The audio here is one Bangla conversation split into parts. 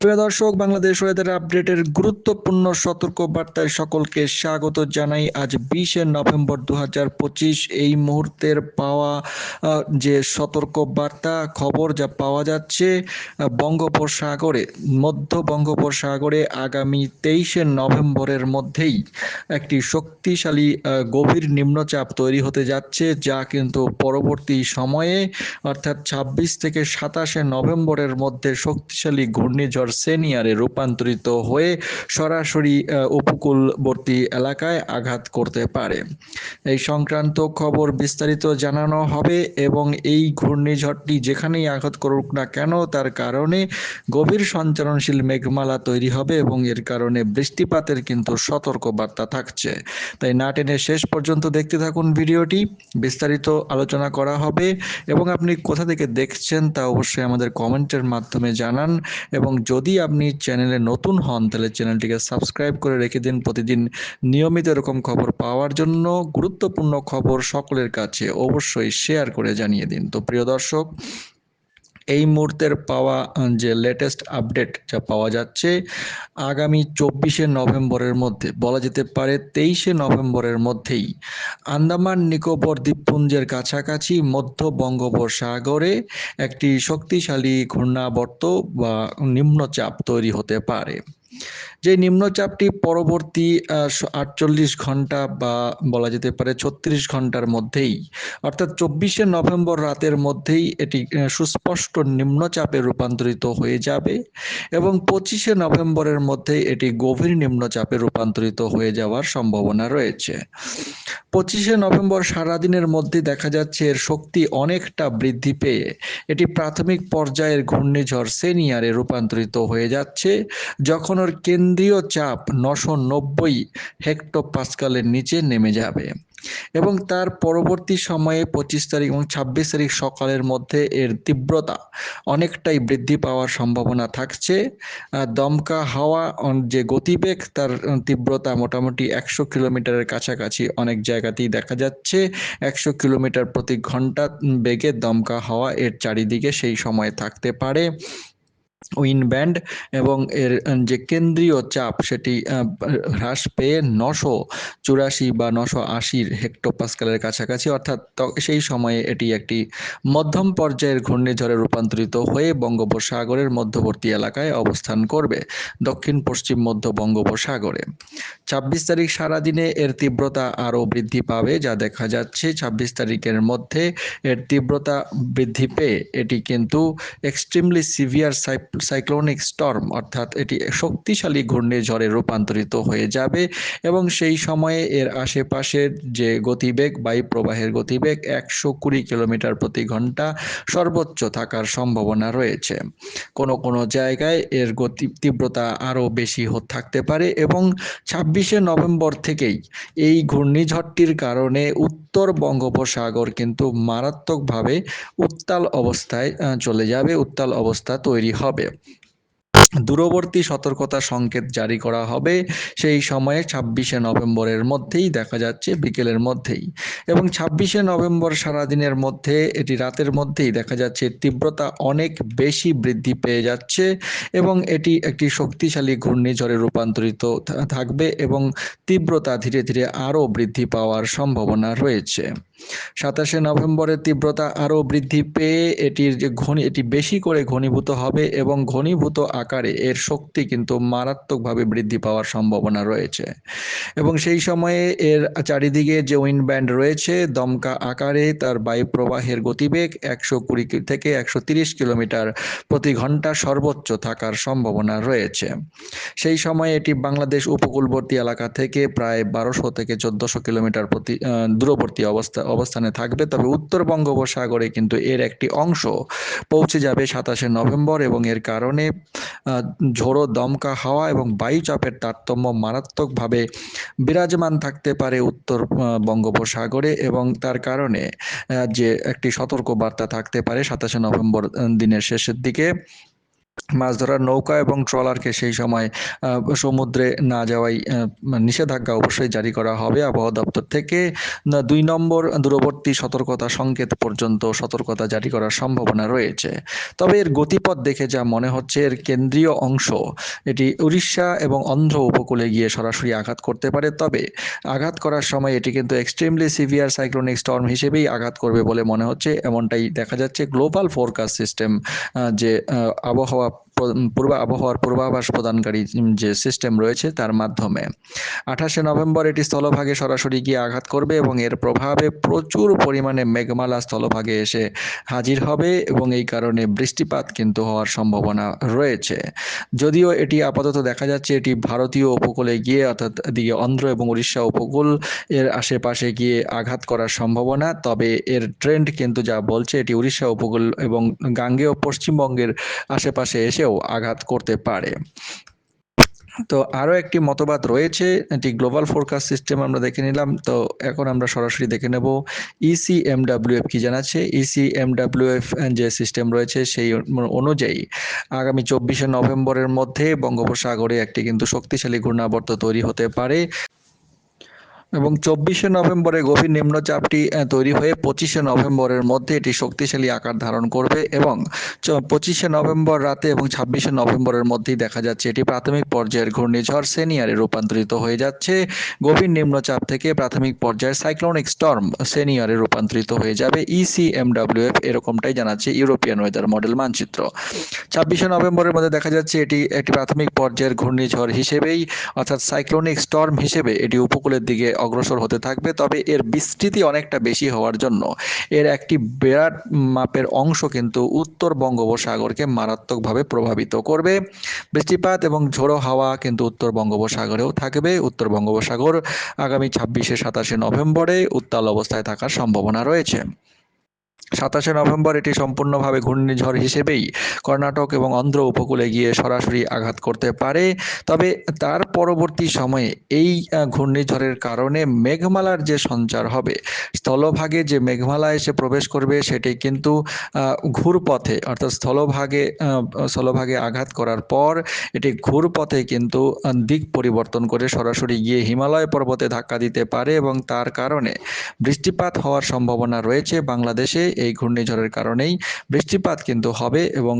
প্রিয় দর্শক, বাংলাদেশ ওয়েদার আপডেটের গুরুত্বপূর্ণ সতর্ক বার্তায় সকলকে স্বাগত জানাই। আজ বিশে নভেম্বর দু হাজার পঁচিশ, এই মুহূর্তের পাওয়া যে সতর্ক বার্তা খবর যা পাওয়া যাচ্ছে বঙ্গোপসাগরে, মধ্য বঙ্গোপসাগরে আগামী তেইশে নভেম্বরের মধ্যেই একটি শক্তিশালী গভীর নিম্নচাপ তৈরি হতে যাচ্ছে, যা কিন্তু পরবর্তী সময়ে, অর্থাৎ ছাব্বিশ থেকে সাতাশে নভেম্বরের মধ্যে শক্তিশালী ঘূর্ণিঝড় সেনিয়ারে রূপান্তরিত হয়ে সরাসরি উপকূলবর্তী এলাকায় আঘাত করতে পারে। এই সংক্রান্ত খবর বিস্তারিত জানানো হবে এবং এই ঘূর্ণিঝড়টি যেখানেই আঘাত করুক না কেন, তার কারণে গভীর সঞ্চারণশীল মেঘমালা তৈরি হবে এবং এর কারণে বৃষ্টিপাতের কিন্তু সতর্ক বার্তা থাকছে। তাই না টেনে শেষ পর্যন্ত দেখতে থাকুন ভিডিওটি। বিস্তারিত আলোচনা করা হবে এবং আপনি কোথা থেকে দেখছেন তা অবশ্যই আমাদের কমেন্টের মাধ্যমে জানান এবং যদি আপনি চ্যানেলে নতুন হন, তাহলে চ্যানেলটিকে সাবস্ক্রাইব করে রেখে দিন। প্রতিদিন নিয়মিত এরকম খবর পাওয়ার জন্য গুরুত্বপূর্ণ খবর সকলের কাছে অবশ্যই শেয়ার করে জানিয়ে দিন। তো প্রিয় দর্শক এই মুহূর্তের পাওয়া যে লেটেস্ট আপডেট যা পাওয়া যাচ্ছে, আগামী চব্বিশে নভেম্বরের মধ্যে, বলা যেতে পারে তেইশে নভেম্বরের মধ্যেই। আন্দামান, নিকোবর, দ্বীপপুঞ্জের কাছাকাছি মধ্য বঙ্গোপসাগরে একটি শক্তিশালী ঘূর্ণাবর্ত বা নিম্নচাপ তৈরি হতে পারে। যে নিম্নচাপটি পরবর্তী আটচল্লিশ ঘণ্টা বা বলা যেতে পারে ছত্রিশ ঘণ্টার মধ্যেই, অর্থাৎ চব্বিশে নভেম্বর রাতের মধ্যেই এটি সুস্পষ্ট নিম্নচাপে রূপান্তরিত হয়ে যাবে এবং পঁচিশে নভেম্বরের মধ্যেই এটি গভীর নিম্নচাপে রূপান্তরিত হয়ে যাওয়ার সম্ভাবনা রয়েছে। পঁচিশে নভেম্বর সারাদিনের মধ্যে দেখা যাচ্ছে এর শক্তি অনেকটা বৃদ্ধি পেয়ে এটি প্রাথমিক পর্যায়ের ঘূর্ণিঝড় সেনিয়ারে রূপান্তরিত হয়ে যাচ্ছে, যখন ওর কেন্দ্রীয় চাপ নশো নব্বই হেক্টোপাস্কালের নিচে নেমে যাবে এবং তার পরবর্তী সময়ে পঁচিশ তারিখ এবং ছাব্বিশ তারিখ সকালের মধ্যে এর তীব্রতা অনেকটাই বৃদ্ধি পাওয়ার সম্ভাবনা থাকছে। দমকা হাওয়া যে গতিবেগ তার তীব্রতা মোটামুটি একশো কিলোমিটারের কাছাকাছি অনেক জায়গাতেই দেখা যাচ্ছে। একশো কিলোমিটার প্রতি ঘণ্টা বেগে দমকা হাওয়া এর চারিদিকে সেই সময় থাকতে পারে। উইন ব্যান্ড এবং এর যে কেন্দ্রীয় চাপ সেটি হ্রাস পেয়ে নশো চুরাশি বা নশো আশির হেক্টোপাস্কালের কাছাকাছি, অর্থাৎ সেই সময়ে এটি একটি মধ্যম পর্যায়ের ঘূর্ণিঝড়ে রূপান্তরিত হয়ে বঙ্গোপসাগরের মধ্যবর্তী এলাকায় অবস্থান করবে, দক্ষিণ পশ্চিম মধ্য বঙ্গোপসাগরে। ছাব্বিশ তারিখ সারাদিনে এর তীব্রতা আরও বৃদ্ধি পাবে, যা দেখা যাচ্ছে ছাব্বিশ তারিখের মধ্যে এর তীব্রতা বৃদ্ধি পেয়ে। এটি কিন্তু এক্সট্রিমলি সিভিয়ার সাইক্লোনিক স্টর্ম অর্থাৎ এটি শক্তিশালী ঘূর্ণিঝড়ে রূপান্তরিত হয়ে যাবে এবং সেই সময়ে এর আশেপাশের যে গতিবেগ বায়ু প্রবাহের গতিবেগ একশো কুড়ি কিলোমিটার প্রতি ঘণ্টা সর্বোচ্চ থাকার সম্ভাবনা রয়েছে। কোনো কোনো জায়গায় এর গতি তীব্রতা আরও বেশি থাকতে পারে এবং ছাব্বিশে নভেম্বর থেকেই এই ঘূর্ণিঝড়টির কারণে উত্তর বঙ্গোপসাগর কিন্তু মারাত্মকভাবে উত্তাল অবস্থায় চলে যাবে, উত্তাল অবস্থা তৈরি হবে। দূরবর্তী সতর্কতা সংকেত জারি করা হবে। সেই সময়ে ছাব্বিশে নভেম্বরের মধ্যেই দেখা যাচ্ছে বিকেলের মধ্যেই। এবং ছাব্বিশে নভেম্বর সারাদিনের মধ্যে, এটি রাতের মধ্যেই দেখা যাচ্ছে তীব্রতা অনেক বেশি বৃদ্ধি পেয়ে যাচ্ছে এবং এটি একটি শক্তিশালী ঘূর্ণিঝড়ে রূপান্তরিত থাকবে এবং তীব্রতা ধীরে ধীরে আরও বৃদ্ধি পাওয়ার সম্ভাবনা রয়েছে। সাতাশে নভেম্বরের তীব্রতা আরও বৃদ্ধি পেয়ে এটির যে ঘনী, এটি বেশি করে ঘনীভূত হবে এবং ঘনীভূত আকারে এর শক্তি কিন্তু মারাত্মকভাবে বৃদ্ধি পাওয়ার সম্ভাবনা রয়েছে। এবং সেই সময়ে এর চারিদিকে যে উইন্ড ব্যান্ড রয়েছে, দমকা আকারে তার বায়ু প্রবাহের গতিবেগ একশো কুড়ি থেকে একশো তিরিশ কিলোমিটার প্রতি ঘণ্টা সর্বোচ্চ থাকার সম্ভাবনা রয়েছে। সেই সময়ে এটি বাংলাদেশ উপকূলবর্তী এলাকা থেকে প্রায় বারোশো থেকে চোদ্দশো কিলোমিটার প্রতি দূরবর্তী অবস্থা অবস্থানে থাকবে, তবে উত্তর বঙ্গোপসাগরে কিন্তু এর একটি অংশ পৌঁছে যাবে সাতাশে নভেম্বর এবং এর কারণে ঝোড়ো দমকা হাওয়া এবং বায়ুচাপের তারতম্য মারাত্মকভাবে বিরাজমান থাকতে পারে উত্তর বঙ্গোপসাগরে এবং তার কারণে যে একটি সতর্ক বার্তা থাকতে পারে সাতাশে নভেম্বর দিনের শেষের দিকে। মাছ ধরার নৌকা এবং ট্রলারকে সেই সময় সমুদ্রে না যাওয়াই নিষেধাজ্ঞা অবশ্যই জারি করা হবে। আবহাওয়া দপ্তর থেকে দুই নম্বর দূরবর্তী সতর্কতা সংকেত পর্যন্ত সতর্কতা জারি করার সম্ভাবনা রয়েছে। তবে এর গতিপথ দেখে যা মনে হচ্ছে, এর কেন্দ্রীয় অংশ, এটি উড়িষ্যা এবং অন্ধ্র উপকূলে গিয়ে সরাসরি আঘাত করতে পারে। তবে আঘাত করার সময় এটি কিন্তু এক্সট্রিমলি সিভিয়ার সাইক্লোনিক স্টর্ম হিসেবেই আঘাত করবে বলে মনে হচ্ছে। এমনটাই দেখা যাচ্ছে গ্লোবাল ফোরকাস্ট সিস্টেম যে আবহাওয়া up পূর্ব আবহাওয়ার পূর্বাভাস প্রদানকারী যে সিস্টেম রয়েছে তার মাধ্যমে। আঠাশে নভেম্বর এটি স্থলভাগে সরাসরি গিয়ে আঘাত করবে এবং এর প্রভাবে প্রচুর পরিমাণে মেঘমালা স্থলভাগে এসে হাজির হবে এবং এই কারণে বৃষ্টিপাত কিন্তু হওয়ার সম্ভাবনা রয়েছে। যদিও এটি আপাতত দেখা যাচ্ছে এটি ভারতীয় উপকূলে গিয়ে অর্থাৎ দিকে অন্ধ্র এবং উড়িষ্যা উপকূল এর আশেপাশে গিয়ে আঘাত করার সম্ভাবনা, তবে এর ট্রেন্ড কিন্তু যা বলছে এটি উড়িষ্যা উপকূল এবং গাঙ্গেয় পশ্চিমবঙ্গের আশেপাশে এসেও আঘাত করতে পারে। তো আরও একটি মতবাদ রয়েছে, এটি গ্লোবাল ফোরকাস্ট সিস্টেম আমরা দেখে নিলাম। তো এখন আমরা সরাসরি দেখে নেব E ইসিএমডাব্লিউএফ কি জানাচ্ছে? E ইসিএমডাব্লিউএফ যে সিস্টেম রয়েছে সেই অনুযায়ী আগামী চব্বিশে নভেম্বরের মধ্যে বঙ্গোপসাগরে একটি কিন্তু শক্তিশালী ঘূর্ণাবর্ত তৈরি হতে পারে। এবং চব্বিশে নভেম্বরে গভীর নিম্নচাপটি তৈরি হয়ে পঁচিশে নভেম্বরের মধ্যে এটি শক্তিশালী আকার ধারণ করবে এবং পঁচিশে নভেম্বর রাতে এবং ছাব্বিশে নভেম্বরের মধ্যেই দেখা যাচ্ছে এটি প্রাথমিক পর্যায়ের ঘূর্ণিঝড় সেনিয়ারে রূপান্তরিত হয়ে যাচ্ছে। গভীর নিম্নচাপ থেকে প্রাথমিক পর্যায়ের সাইক্লোনিক স্টর্ম সেনিয়ারে রূপান্তরিত হয়ে যাবে। E ইসিএমডাব্লিউএফ এরকমটাই জানাচ্ছে ইউরোপিয়ান ওয়েদার মডেল মানচিত্র। ছাব্বিশে নভেম্বরের মধ্যে দেখা যাচ্ছে এটি একটি প্রাথমিক পর্যায়ের ঘূর্ণিঝড় হিসেবেই, অর্থাৎ সাইক্লোনিক স্টর্ম হিসেবে এটি উপকূলের দিকে অগ্রসর হতে থাকবে, তবে এর বিস্তৃতি অনেকটা বেশি হওয়ার জন্য। এর একটি বিরাট মাপের অংশ কিন্তু উত্তর বঙ্গোপসাগরকে মারাত্মকভাবে প্রভাবিত করবে। বৃষ্টিপাত এবং ঝোড়ো হাওয়া কিন্তু উত্তর বঙ্গোপসাগরেও থাকবে। উত্তর বঙ্গোপসাগর আগামী ছাব্বিশে সাতাশে নভেম্বরে উত্তাল অবস্থায় থাকার সম্ভাবনা রয়েছে। সাতাশে নভেম্বর এটি সম্পূর্ণভাবে ঘূর্ণিঝড় হিসেবেই কর্ণাটক এবং অন্ধ্র উপকূলে গিয়ে সরাসরি আঘাত করতে পারে। তবে তার পরবর্তী সময়ে এই ঘূর্ণিঝড়ের কারণে মেঘমালার যে সঞ্চার হবে, স্থলভাগে যে মেঘমালা এসে প্রবেশ করবে সেটি কিন্তু ঘুরপথে অর্থাৎ স্থলভাগে স্থলভাগে আঘাত করার পর এটি ঘুরপথে কিন্তু দিক পরিবর্তন করে সরাসরি গিয়ে হিমালয় পর্বতে ধাক্কা দিতে পারে এবং তার কারণে বৃষ্টিপাত হওয়ার সম্ভাবনা রয়েছে বাংলাদেশে। এই ঘূর্ণিঝড়ের কারণেই বৃষ্টিপাত কিন্তু হবে এবং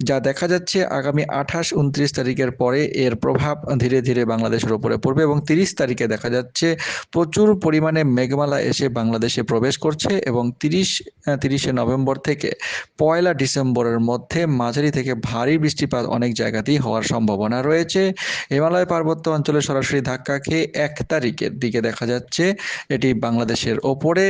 যা দেখা যাচ্ছে আগামী আঠাশ, উনত্রিশ তারিখের পরে এর প্রভাব ধীরে ধীরে বাংলাদেশের উপরে পড়বে এবং তিরিশ তারিখে দেখা যাচ্ছে প্রচুর পরিমাণে মেঘমালা এসে বাংলাদেশে প্রবেশ করছে এবং তিরিশ তিরিশে নভেম্বর থেকে পয়লা ডিসেম্বরের মধ্যে মাঝারি থেকে ভারী বৃষ্টিপাত অনেক জায়গাতেই হওয়ার সম্ভাবনা রয়েছে। হিমালয় পার্বত্য অঞ্চলে সরাসরি ধাক্কা খেয়ে এক তারিখের দিকে দেখা যাচ্ছে এটি বাংলাদেশের ওপরে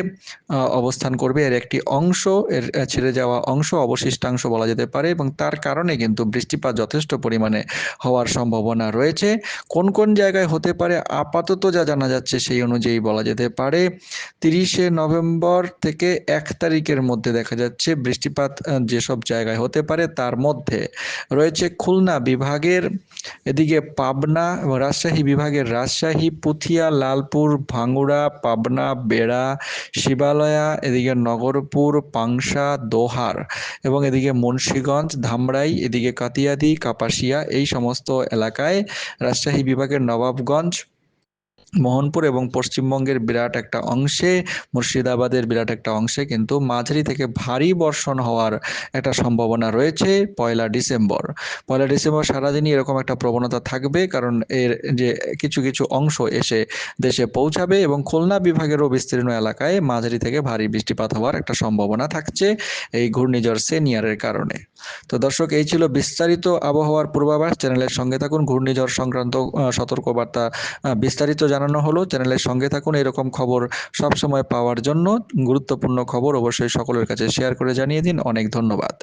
অবস্থান করবে। এর একটি অংশ, এর ছেড়ে যাওয়া অংশ, অবশিষ্টাংশ বলা যেতে পারে এবং তার কারণে কিন্তু বৃষ্টিপাত যথেষ্ট পরিমাণে হওয়ার সম্ভাবনা রয়েছে। কোন কোন জায়গায় হতে পারে? আপাতত যা জানা যাচ্ছে সেই অনুযায়ী বলা যেতে পারে। তিরিশে নভেম্বর থেকে এক তারিখের মধ্যে দেখা যাচ্ছে বৃষ্টিপাত যেসব জায়গায় হতে পারে তার মধ্যে রয়েছে খুলনা বিভাগের, এদিকে পাবনা এবং রাজশাহী বিভাগের রাজশাহী, পুথিয়া, লালপুর, ভাঙ্গুড়া, পাবনা, বেড়া, শিবালয়া, এদিকে নগরপুর, পাংশা, দোহার এবং এদিকে মুন্সীগঞ্জ ধামরাই এদিকে কাতিয়াদি কাপাসিয়া এই সমস্ত এলাকায় রাজশাহী বিভাগের নবাবগঞ্জ মোহনপুর এবং পশ্চিমবঙ্গের বিরাট একটা অংশে, মুর্শিদাবাদের বিরাট একটা অংশে কিন্তু মাঝারি থেকে ভারী বর্ষণ হওয়ার একটা সম্ভাবনা রয়েছে পয়লা ডিসেম্বর। পয়লা ডিসেম্বর সারাদিনই এরকম একটা প্রবণতা থাকবে কারণ এর যে কিছু কিছু অংশ এসে দেশে পৌঁছাবে এবং খুলনা বিভাগেরও বিস্তীর্ণ এলাকায় মাঝারি থেকে ভারী বৃষ্টিপাত হওয়ার একটা সম্ভাবনা থাকছে এই ঘূর্ণিঝড় সেনিয়ারের কারণে। তো দর্শক, এই ছিল বিস্তারিত আবহাওয়ার পূর্বাভাস। চ্যানেলের সঙ্গে থাকুন। ঘূর্ণিঝড় সংক্রান্ত সতর্কবার্তা বিস্তারিত জানানো হলো। চ্যানেলের সঙ্গে থাকুন, এরকম খবর সবসময় পাওয়ার জন্য গুরুত্বপূর্ণ খবর অবশ্যই সকলের কাছে শেয়ার করে জানিয়ে দিন। অনেক ধন্যবাদ।